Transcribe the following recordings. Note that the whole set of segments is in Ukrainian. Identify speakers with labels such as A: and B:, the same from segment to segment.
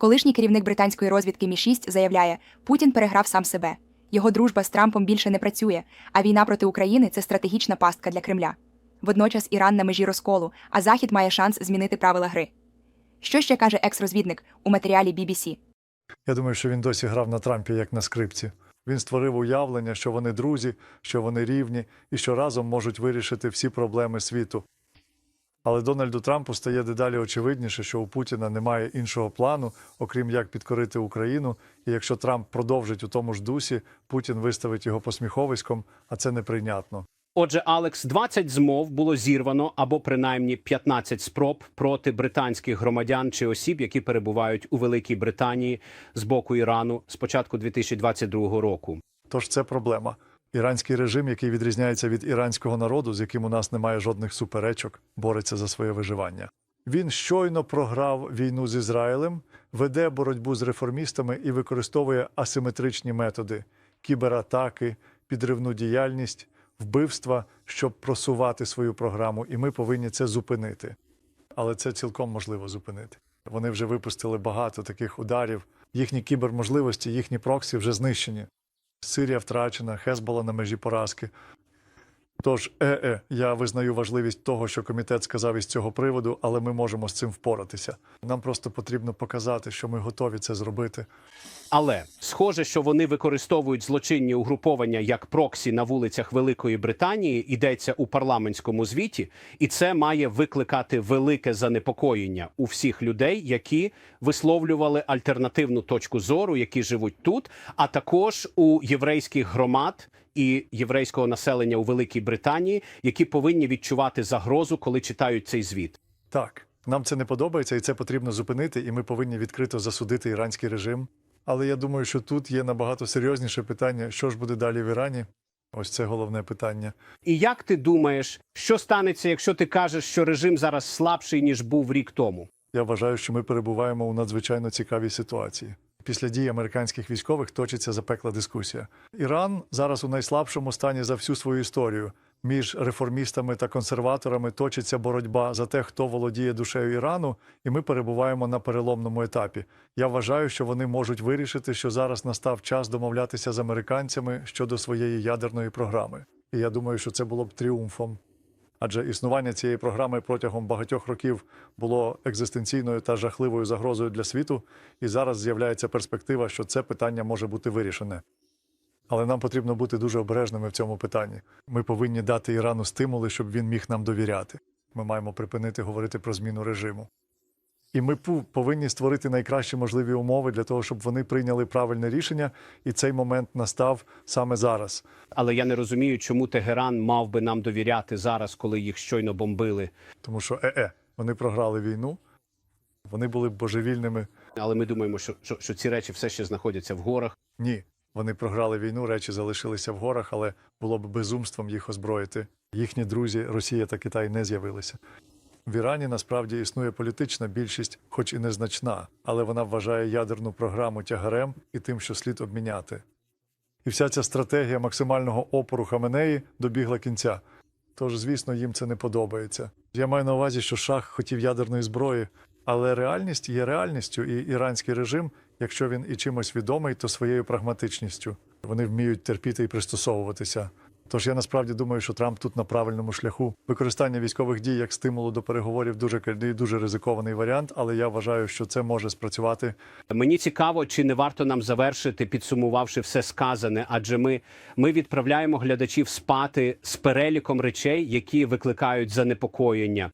A: Колишній керівник британської розвідки Мі 6 заявляє, Путін переграв сам себе. Його дружба з Трампом більше не працює, а війна проти України це стратегічна пастка для Кремля. Водночас Іран на межі розколу, а Захід має шанс змінити правила гри. Що ще каже екс-розвідник у матеріалі BBC?
B: Я думаю, що він досі грав на Трампі як на скрипці. Він створив уявлення, що вони друзі, що вони рівні і що разом можуть вирішити всі проблеми світу. Але Дональду Трампу стає дедалі очевидніше, що у Путіна немає іншого плану, окрім як підкорити Україну. І якщо Трамп продовжить у тому ж дусі, Путін виставить його посміховиськом, а це неприйнятно.
C: Отже, Алекс, 20 змов було зірвано або принаймні 15 спроб проти британських громадян чи осіб, які перебувають у Великій Британії з боку Ірану з початку 2022 року.
B: Тож це проблема. Іранський режим, який відрізняється від іранського народу, з яким у нас немає жодних суперечок, бореться за своє виживання. Він щойно програв війну з Ізраїлем, веде боротьбу з реформістами і використовує асиметричні методи кібератаки, підривну діяльність, вбивства, щоб просувати свою програму, і ми повинні це зупинити. Але це цілком можливо зупинити. Вони вже випустили багато таких ударів. Їхні кіберможливості, їхні проксі вже знищені. Сирія втрачена, Хезбола на межі поразки. Тож, е-е, я визнаю важливість того, що комітет сказав із цього приводу, але ми можемо з цим впоратися. Нам просто потрібно показати, що ми готові це зробити.
C: Але схоже, що вони використовують злочинні угруповання як проксі на вулицях Великої Британії, йдеться у парламентському звіті, і це має викликати велике занепокоєння у всіх людей, які висловлювали альтернативну точку зору, які живуть тут, а також у єврейських громад і єврейського населення у Великій Британії, які повинні відчувати загрозу, коли читають цей звіт.
B: Так, нам це не подобається, і це потрібно зупинити, і ми повинні відкрито засудити іранський режим. Але я думаю, що тут є набагато серйозніше питання, що ж буде далі в Ірані. Ось це головне питання.
C: І як ти думаєш, що станеться, якщо ти кажеш, що режим зараз слабший ніж був рік тому?
B: Я вважаю, що ми перебуваємо у надзвичайно цікавій ситуації. Після дій американських військових точиться запекла дискусія. Іран зараз у найслабшому стані за всю свою історію. Між реформістами та консерваторами точиться боротьба за те, хто володіє душею Ірану, і ми перебуваємо на переломному етапі. Я вважаю, що вони можуть вирішити, що зараз настав час домовлятися з американцями щодо своєї ядерної програми. І я думаю, що це було б тріумфом. Адже існування цієї програми протягом багатьох років було екзистенційною та жахливою загрозою для світу, і зараз з'являється перспектива, що це питання може бути вирішене. Але нам потрібно бути дуже обережними в цьому питанні. Ми повинні дати Ірану стимули, щоб він міг нам довіряти. Ми маємо припинити говорити про зміну режиму. І ми повинні створити найкращі можливі умови для того, щоб вони прийняли правильне рішення, і цей момент настав саме зараз.
C: Але я не розумію, чому Тегеран мав би нам довіряти зараз, коли їх щойно бомбили.
B: Тому що е-е, вони програли війну, вони були б божевільними.
C: Але ми думаємо, що, що, що ці речі все ще знаходяться в горах.
B: Ні, вони програли війну, речі залишилися в горах, але було б безумством їх озброїти. Їхні друзі, Росія та Китай, не з'явилися. В Ірані насправді існує політична більшість, хоч і незначна, але вона вважає ядерну програму тягарем і тим, що слід обміняти. І вся ця стратегія максимального опору Хаменеї добігла кінця. Тож, звісно, їм це не подобається. Я маю на увазі, що шах хотів ядерної зброї, але реальність є реальністю, і іранський режим, якщо він і чимось відомий, то своєю прагматичністю. Вони вміють терпіти і пристосовуватися. Тож я насправді думаю, що Трамп тут на правильному шляху. Використання військових дій як стимулу до переговорів дуже кальний, дуже ризикований варіант, але я вважаю, що це може спрацювати.
C: Мені цікаво, чи не варто нам завершити, підсумувавши все сказане, адже ми, ми відправляємо глядачів спати з переліком речей, які викликають занепокоєння.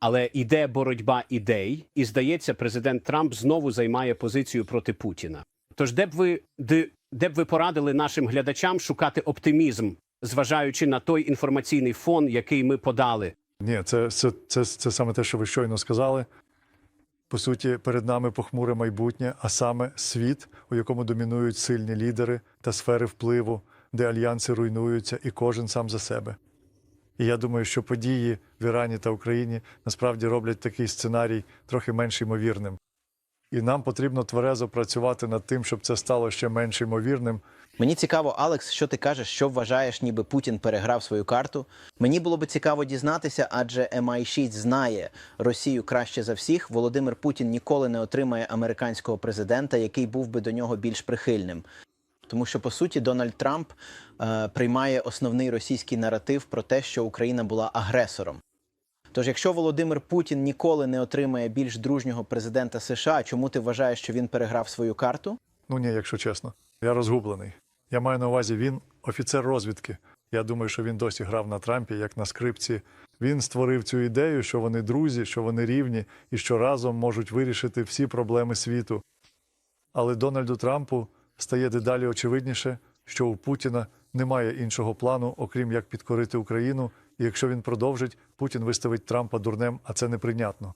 C: Але іде боротьба ідей, і здається, президент Трамп знову займає позицію проти Путіна. Тож, де б ви де, де б ви порадили нашим глядачам шукати оптимізм, зважаючи на той інформаційний фон, який ми подали?
B: Ні, це, це, це, це саме те, що ви щойно сказали. По суті, перед нами похмуре майбутнє, а саме світ, у якому домінують сильні лідери та сфери впливу, де альянси руйнуються і кожен сам за себе. І я думаю, що події в Ірані та Україні насправді роблять такий сценарій трохи менш ймовірним. і нам потрібно тверезо працювати над тим, щоб це стало ще менш ймовірним.
D: Мені цікаво, Алекс, що ти кажеш, що вважаєш, ніби Путін переграв свою карту. Мені було би цікаво дізнатися, адже MI6 знає Росію краще за всіх. Володимир Путін ніколи не отримає американського президента, який був би до нього більш прихильним. Тому що по суті Дональд Трамп е, приймає основний російський наратив про те, що Україна була агресором. Тож, якщо Володимир Путін ніколи не отримає більш дружнього президента США, чому ти вважаєш, що він переграв свою карту?
B: Ну ні, якщо чесно. Я розгублений. Я маю на увазі, він офіцер розвідки. Я думаю, що він досі грав на Трампі, як на скрипці. Він створив цю ідею, що вони друзі, що вони рівні і що разом можуть вирішити всі проблеми світу. Але Дональду Трампу стає дедалі очевидніше, що у Путіна немає іншого плану, окрім як підкорити Україну. І якщо він продовжить, Путін виставить Трампа дурнем, а це неприйнятно.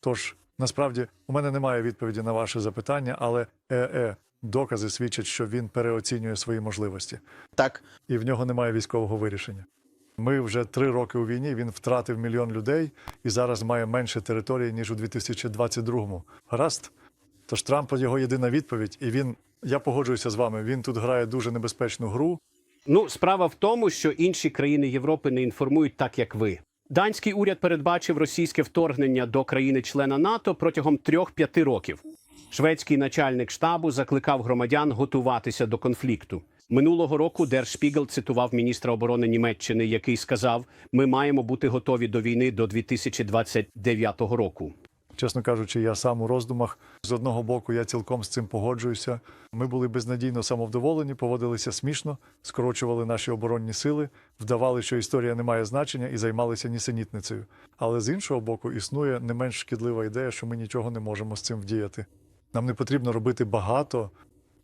B: Тож, насправді, у мене немає відповіді на ваше запитання, але е-е, докази свідчать, що він переоцінює свої можливості,
D: Так,
B: і в нього немає військового вирішення. Ми вже три роки у війні. Він втратив мільйон людей і зараз має менше території ніж у 2022-му. Гаразд. Тож Трамп його єдина відповідь, і він. Я погоджуюся з вами. Він тут грає дуже небезпечну гру.
C: Ну, справа в тому, що інші країни Європи не інформують так, як ви. Данський уряд передбачив російське вторгнення до країни-члена НАТО протягом трьох-п'яти років. Шведський начальник штабу закликав громадян готуватися до конфлікту. Минулого року Держшпігел цитував міністра оборони Німеччини, який сказав: Ми маємо бути готові до війни до 2029 року.
B: Чесно кажучи, я сам у роздумах. З одного боку, я цілком з цим погоджуюся. Ми були безнадійно самовдоволені, поводилися смішно, скорочували наші оборонні сили, вдавали, що історія не має значення, і займалися нісенітницею. Але з іншого боку, існує не менш шкідлива ідея, що ми нічого не можемо з цим вдіяти. Нам не потрібно робити багато.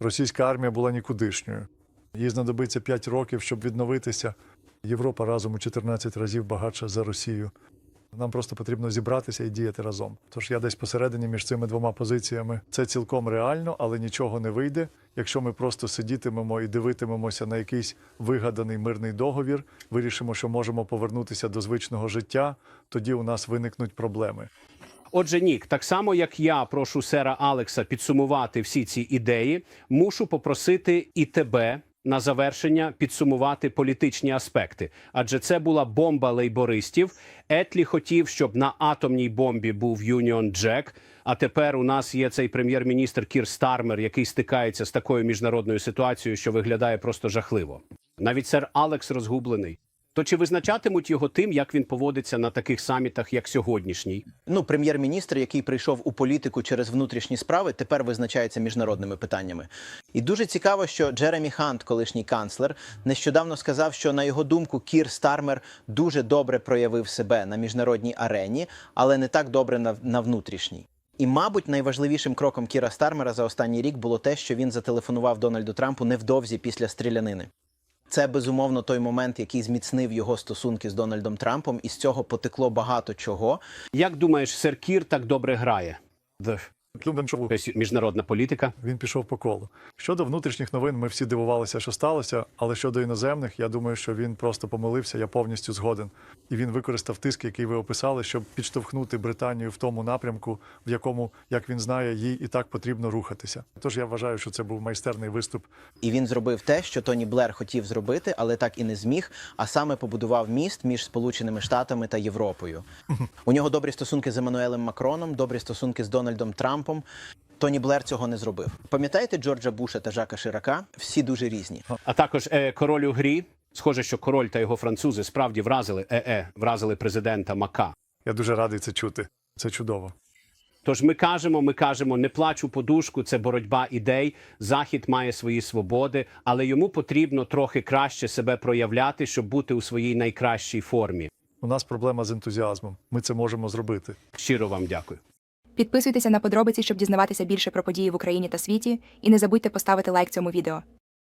B: Російська армія була нікудишньою. Їй знадобиться 5 років, щоб відновитися. Європа разом у 14 разів багатша за Росію. Нам просто потрібно зібратися і діяти разом. Тож я десь посередині між цими двома позиціями. Це цілком реально, але нічого не вийде. Якщо ми просто сидітимемо і дивитимемося на якийсь вигаданий мирний договір, вирішимо, що можемо повернутися до звичного життя, тоді у нас виникнуть проблеми.
C: Отже, Нік, так само як я прошу сера Алекса підсумувати всі ці ідеї, мушу попросити і тебе на завершення підсумувати політичні аспекти. Адже це була бомба лейбористів. Етлі хотів, щоб на атомній бомбі був Юніон Джек. А тепер у нас є цей прем'єр-міністр Кір Стармер, який стикається з такою міжнародною ситуацією, що виглядає просто жахливо. Навіть сер Алекс розгублений. То чи визначатимуть його тим, як він поводиться на таких самітах, як сьогоднішній?
D: Ну, прем'єр-міністр, який прийшов у політику через внутрішні справи, тепер визначається міжнародними питаннями. І дуже цікаво, що Джеремі Хант, колишній канцлер, нещодавно сказав, що на його думку Кір Стармер дуже добре проявив себе на міжнародній арені, але не так добре на, на внутрішній. І, мабуть, найважливішим кроком Кіра Стармера за останній рік було те, що він зателефонував Дональду Трампу невдовзі після стрілянини. Це безумовно той момент, який зміцнив його стосунки з Дональдом Трампом, і з цього потекло багато чого.
C: Як думаєш, сер Кір так добре грає? Д-
B: Клюмбеншову.
C: Ось міжнародна політика.
B: Він пішов по колу. Щодо внутрішніх новин, ми всі дивувалися, що сталося. Але щодо іноземних, я думаю, що він просто помилився. Я повністю згоден. І він використав тиск, який ви описали, щоб підштовхнути Британію в тому напрямку, в якому, як він знає, їй і так потрібно рухатися. Тож я вважаю, що це був майстерний виступ.
D: І він зробив те, що Тоні Блер хотів зробити, але так і не зміг. А саме побудував міст між Сполученими Штатами та Європою. У нього добрі стосунки з Еммануелем Макроном, добрі стосунки з Дональдом Трампом. Тоні Блер цього не зробив. Пам'ятаєте Джорджа Буша та Жака Ширака? Всі дуже різні.
C: А також е, король у грі. Схоже, що король та його французи справді вразили е-е, вразили президента Мака.
B: Я дуже радий це чути. Це чудово.
C: Тож ми кажемо, ми кажемо, не плач у подушку, це боротьба ідей. Захід має свої свободи, але йому потрібно трохи краще себе проявляти, щоб бути у своїй найкращій формі.
B: У нас проблема з ентузіазмом. Ми це можемо зробити.
C: Щиро вам дякую.
A: Підписуйтеся на подробиці, щоб дізнаватися більше про події в Україні та світі, і не забудьте поставити лайк цьому відео.